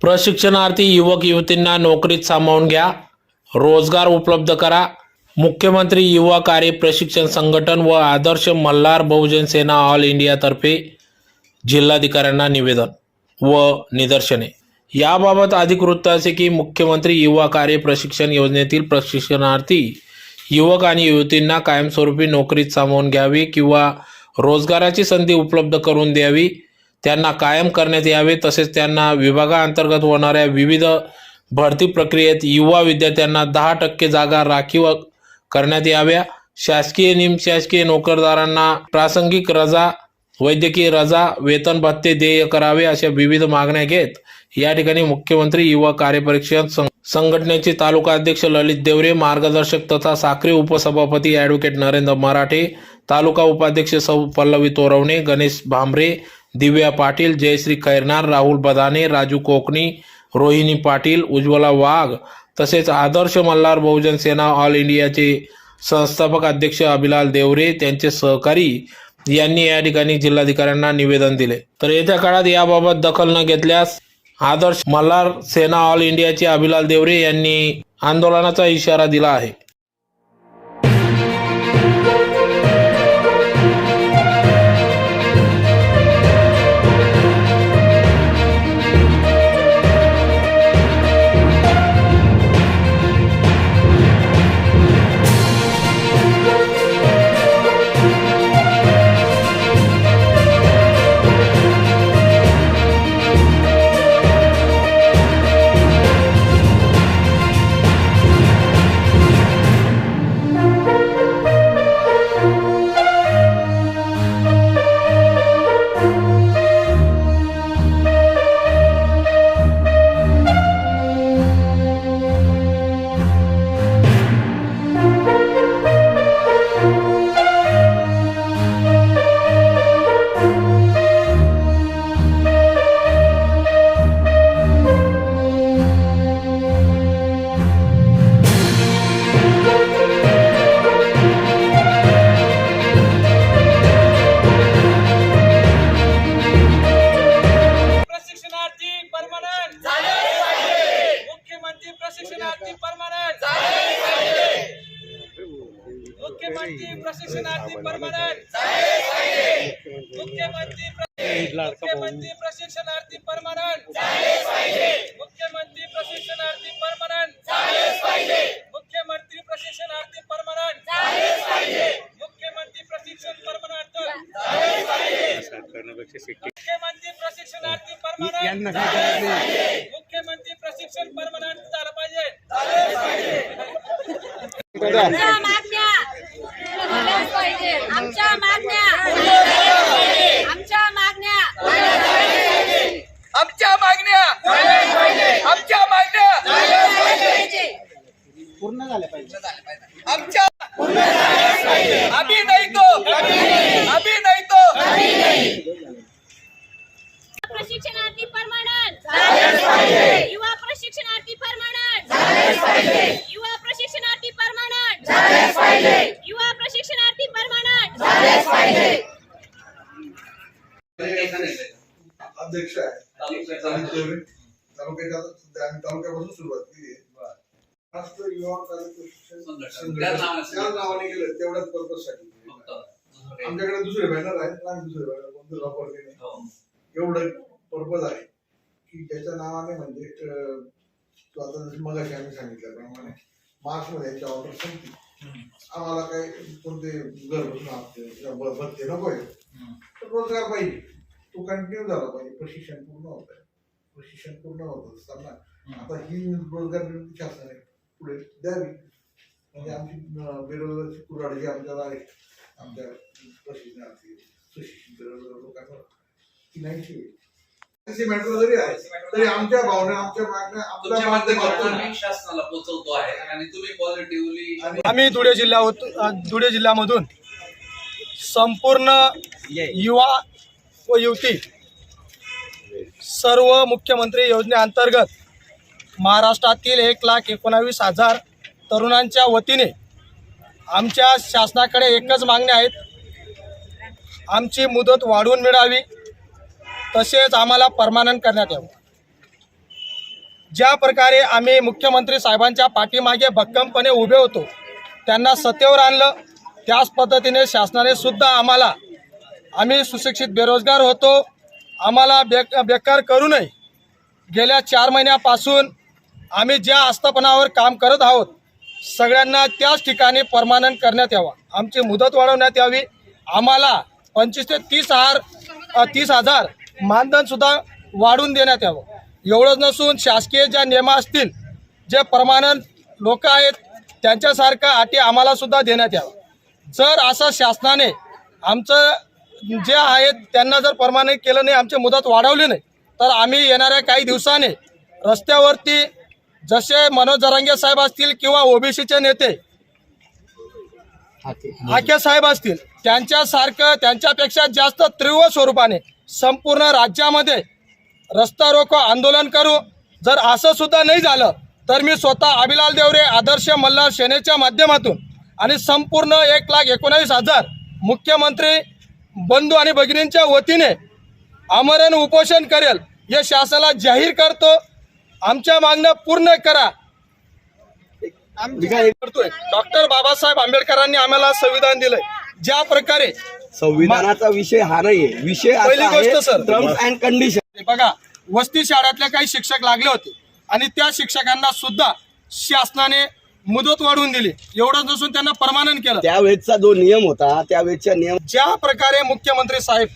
प्रशिक्षणार्थी युवक युवतींना नोकरीत सामावून घ्या. रोजगार उपलब्ध करा. मुख्यमंत्री युवा कार्य प्रशिक्षण संघटन व आदर्श मल्हार बहुजन सेना ऑल इंडियातर्फे जिल्हाधिकाऱ्यांना निवेदन व निदर्शने. याबाबत अधिक वृत्त असे की मुख्यमंत्री युवा कार्य प्रशिक्षण योजनेतील प्रशिक्षणार्थी युवक आणि युवतींना कायमस्वरूपी नोकरीत सामावून घ्यावी किंवा रोजगाराची संधी उपलब्ध करून द्यावी. त्यांना कायम करण्यात यावे. तसेच त्यांना विभागाअंतर्गत होणाऱ्या विविध भरती प्रक्रियेत युवा विद्यार्थ्यांना दहा टक्के जागा राखीव करण्यात याव्या. शासकीय निमशासकीय नोकरदारांना प्रासंगिक रजा वैद्यकीय रजा वेतन भत्ते देय करावे अशा विविध मागण्या घेत या ठिकाणी मुख्यमंत्री युवा कार्यपरीक्षण सं- संघटनेचे तालुका अध्यक्ष ललित देवरे मार्गदर्शक तथा साखरे उपसभापती ॲडव्होकेट नरेंद्र मराठे तालुका उपाध्यक्ष सौ पल्लवी तोरवणे गणेश भांबरे दिव्या पाटील जयश्री खैरनार राहुल बदाने राजू कोकणी रोहिणी पाटील उज्ज्वला वाघ तसेच आदर्श मल्हार बहुजन सेना ऑल इंडियाचे संस्थापक अध्यक्ष अभिलाल देवरे त्यांचे सहकारी यांनी या ठिकाणी जिल्हाधिकाऱ्यांना निवेदन दिले. तर येत्या काळात याबाबत दखल न घेतल्यास आदर्श मल्हार सेना ऑल इंडियाचे अभिलाल देवरे यांनी आंदोलनाचा इशारा दिला आहे. प्रशिक्षणार्थी परमनंट मुख्यमंत्री प्रशिक्षणार्थी परमनंट मुख्यमंत्री मुख्यमंत्री प्रशिक्षणार्थी परमनंट मुख्यमंत्री प्रशिक्षणार्थी परमनंट मुख्यमंत्री प्रशिक्षणार्थी परमनंट मुख्यमंत्री प्रशिक्षण परमनंट मुख्यमंत्री प्रशिक्षणार्थी परमनंट Gracias. कार्य प्रशिक्षण संघटना. त्या नावाने केलं तेवढ्याच पर्पजसाठी आमच्याकडे दुसरे बॅनर आहेत आम्ही दुसरे बॅनर कोणतं वापरले नाही एवढं पर्पज आहे की ज्याच्या नावाने म्हणजे तो आता जसं मगाशी आम्ही सांगितल्याप्रमाणे मार्च मध्ये याची ऑर्डर संपली. आम्हाला काही कोणते घर बसून हप्ते किंवा भत्ते नको आहे तर रोजगार पाहिजे. तो कंटिन्यू झाला पाहिजे. प्रशिक्षण पूर्ण होत आहे प्रशिक्षण पूर्ण होत असताना. आता ही रोजगार निर्मिती शासनाने पुढे द्यावी म्हणजे आमची बेरोजगारची कुराड जी आमच्याला आहे आमच्या प्रशिक्षणार्थी सुशिक्षित बेरोजगार लोकांवर ती नाही ठेवी मॅटर जरी आहे तरी आमच्या भावना आमच्या मागण्या आपल्या तुमच्या माध्यमातून माध्यमातून आम्ही शासनाला पोहोचवतो आहे आणि तुम्ही पॉझिटिव्हली आम्ही धुळे जिल्हा धुळे जिल्ह्यामधून संपूर्ण युवा व युवती सर्व मुख्यमंत्री योजनेअंतर्गत महाराष्ट्रातील एक लाख एकोणावीस हजार तरुणांच्या वतीने आमच्या शासनाकडे एकच मागण्या आहेत आमची मुदत वाढवून मिळावी. तसेच आम्हाला परमानंट करण्यात यावं. ज्या प्रकारे आम्ही मुख्यमंत्री साहेबांच्या पाठीमागे भक्कमपणे उभे होतो त्यांना सत्तेवर आणलं त्याच पद्धतीने शासनाने सुद्धा आम्हाला आम्ही सुशिक्षित बेरोजगार होतो आम्हाला बे बेकार करू नये. गेल्या चार महिन्यापासून आम्ही ज्या आस्थापनावर काम करत आहोत सगळ्यांना त्याच ठिकाणी परमानंट करण्यात यावा. आमची मुदत वाढवण्यात यावी. आम्हाला पंचवीस ते तीस हजार तीस हजार मानधनसुद्धा वाढवून देण्यात यावं. एवढंच नसून शासकीय ज्या नियमा असतील जे परमानंट लोक आहेत त्यांच्यासारखं अटी आम्हालासुद्धा देण्यात यावं जर असं शासनाने आमचं जे आहेत त्यांना जर परमानंट केलं नाही आमची मुदत वाढवली नाही तर आम्ही येणाऱ्या काही दिवसाने रस्त्यावरती जसे मनोज जरांगे साहेब असतील किंवा ओबीसीचे नेते आके साहेब असतील त्यांच्यासारखं त्यांच्यापेक्षा जास्त तीव्र स्वरूपाने संपूर्ण राज्यामध्ये रस्ता रोको आंदोलन करू. जर असं सुद्धा नाही झालं तर मी स्वतः अभिलाल देवरे आदर्श मल्हार सेनेच्या माध्यमातून आणि संपूर्ण एक लाख एकोणावीस हजार मुख्यमंत्री बंधू आणि भगिनींच्या वतीने आमरण उपोषण करेल हे शासनाला जाहीर करतो. आमच्या मागणं पूर्ण करा. करतोय. डॉक्टर बाबासाहेब आंबेडकरांनी आम्हाला संविधान दिलंय. ज्या प्रकारे संविधानाचा विषय हा नाहीये. विषय पहिली गोष्ट, सर. टर्म्स अँड कंडिशन बघा वस्ती शाळेतल्या काही शिक्षक लागले होते आणि त्या शिक्षकांना सुद्धा शासनाने मुदत वाढवून दिली. एवढंच नसून त्यांना परमानंट केलं. त्यावेळेचा जो नियम होता त्यावेळेच्या नियम ज्या प्रकारे मुख्यमंत्री साहेब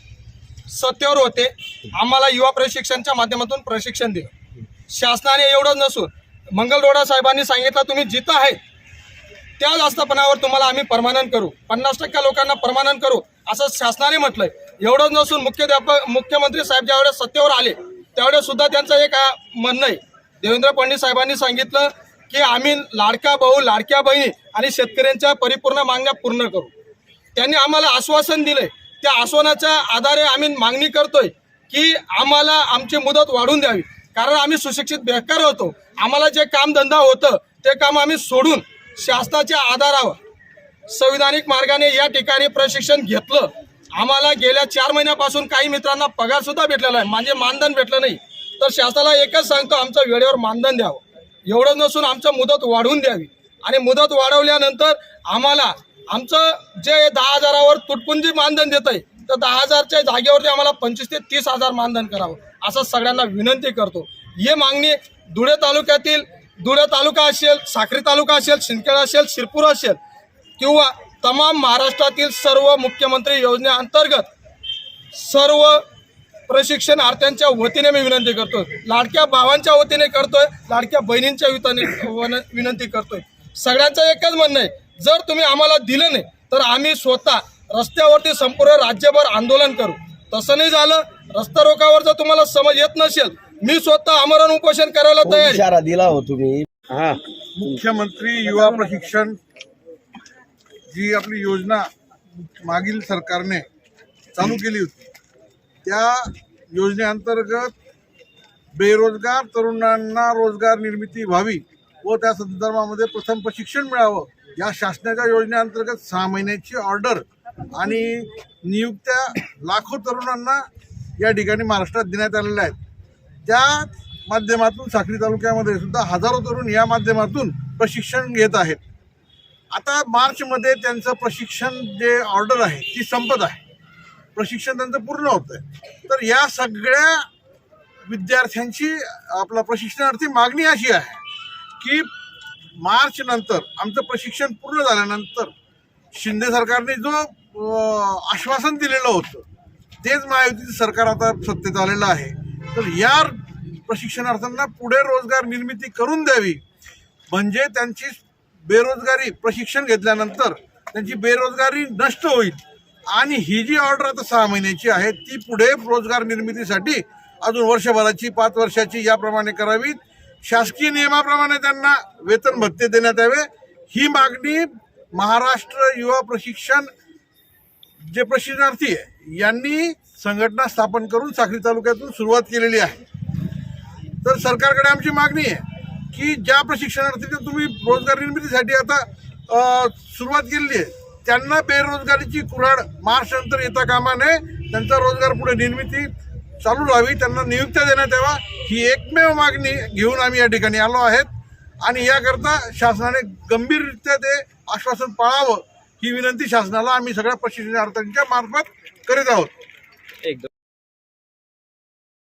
सत्तेवर होते आम्हाला युवा प्रशिक्षणच्या माध्यमातून प्रशिक्षण दिलं. शासनाने एवढंच नसून मंगलरोडा साहेबांनी सांगितलं तुम्ही जिथं आहे त्या आस्थापनावर तुम्हाला आम्ही परमानंट करू. पन्नास टक्का लोकांना परमानंट करू. असं शासनाने म्हटलंय. एवढंच नसून मुख्याध्यापक मुख्यमंत्री साहेब ज्यावेळेस सत्तेवर आले त्यावेळेस सुद्धा त्यांचं एक म्हणणं आहे. देवेंद्र फडणवीस साहेबांनी सांगितलं की आम्ही लाडका भाऊ लाडक्या बहिणी आणि शेतकऱ्यांच्या परिपूर्ण मागण्या पूर्ण करू. त्यांनी आम्हाला आश्वासन दिलंय. त्या आश्वासनाच्या आधारे आम्ही मागणी करतोय की आम्हाला आमची मुदत वाढवून द्यावी. कारण आम्ही सुशिक्षित बेकार होतो. आम्हाला जे कामधंदा होतं ते काम आम्ही सोडून शासनाच्या आधारावर संविधानिक मार्गाने या ठिकाणी प्रशिक्षण घेतलं. आम्हाला गेल्या चार महिन्यापासून काही मित्रांना पगार सुद्धा भेटलेला आहे म्हणजे मानधन भेटलं नाही. तर शासनाला एकच सांगतो आमचं वेळेवर मानधन द्यावं. एवढं नसून आमचं मुदत वाढवून द्यावी. आणि मुदत वाढवल्यानंतर आम्हाला आमचं जे दहा हजारावर तुटपुंजी मानधन देत आहे तर दहा हजारच्या जागेवरती आम्हाला पंचवीस ते तीस हजार मानधन करावं असं सगळ्यांना विनंती करतो. ही मागणी धुळे तालुक्यातील धुळे तालुका असेल साखरी तालुका असेल शिंदखेडा असेल शिरपूर असेल किंवा तमाम महाराष्ट्रातील सर्व मुख्यमंत्री योजनेअंतर्गत सर्व प्रशिक्षणार्थ्यांच्या वतीने मी विनंती करतोय. लाडक्या भावांच्या वतीने करतोय लाडक्या बहिणींच्या वतीने वन- विनंती करतोय. सगळ्यांचं एकच म्हणणं आहे जर तुम्ही आम्हाला दिलं नाही तर आम्ही स्वतः रस्त्यावरती संपूर्ण राज्यभर आंदोलन करू. तसं नाही झालं रस्ता रोकावर जर तुम्हाला समज येत नसेल मी स्वतः आमरण उपोषण करायला तयार. इशारा दिला हो तुम्ही? हा. मुख्यमंत्री युवा प्रशिक्षण जी आपली योजना मागील सरकारने चालू केली होती त्या योजनेअंतर्गत बेरोजगार तरुणांना रोजगार निर्मिती व्हावी व त्या संदर्भामध्ये प्रथम प्रशिक्षण मिळावं या शासनाच्या योजनेअंतर्गत सहा महिन्याची ऑर्डर आणि नियुक्त्या लाखो तरुणांना या ठिकाणी महाराष्ट्रात देण्यात आलेल्या आहेत. त्या माध्यमातून साखरी तालुक्यामध्ये सुद्धा हजारो तरुण या माध्यमातून प्रशिक्षण घेत आहेत. आता मार्चमध्ये त्यांचं प्रशिक्षण जे ऑर्डर आहे ती संपत आहे. प्रशिक्षण त्यांचं पूर्ण होतं आहे तर या सगळ्या विद्यार्थ्यांची आपला प्रशिक्षणार्थी मागणी अशी आहे की मार्च नंतर आमचं प्रशिक्षण पूर्ण झाल्यानंतर शिंदे सरकारने जो आश्वासन दिलेलं होतं तेच महायुतीचं सरकार आता सत्तेत आलेलं आहे. तर या प्रशिक्षणार्थ्यांना पुढे रोजगार निर्मिती करून द्यावी. म्हणजे त्यांची बेरोजगारी प्रशिक्षण घेतल्यानंतर त्यांची बेरोजगारी नष्ट होईल. आणि ही जी ऑर्डर आता सहा महिन्याची आहे ती पुढे रोजगार निर्मितीसाठी अजून वर्षभराची पाच वर्षाची याप्रमाणे करावी शासकीय नियमाप्रमाणे त्यांना वेतन भत्ते देण्यात यावे. ही मागणी महाराष्ट्र युवा प्रशिक्षण जे प्रशिक्षणार्थी आहे यांनी संघटना स्थापन करून साखरी तालुक्यातून सुरुवात केलेली आहे. तर सरकारकडे आमची मागणी आहे की ज्या प्रशिक्षणार्थीचे तुम्ही रोजगार निर्मितीसाठी आता सुरुवात केलेली आहे त्यांना बेरोजगारीची कुऱ्हाड मार्च नंतर येता कामा नये त्यांचा रोजगार पुढे निर्मिती चालू राहावी त्यांना नियुक्त्या देण्यात यावा ही एकमेव मागणी घेऊन आम्ही या ठिकाणी आलो आहेत. आणि याकरता शासनाने गंभीररित्या ते आश्वासन पाळावं ही विनंती शासनाला आम्ही सगळ्या प्रशिक्षणार्थ्यांच्या मार्फत करीत आहोत.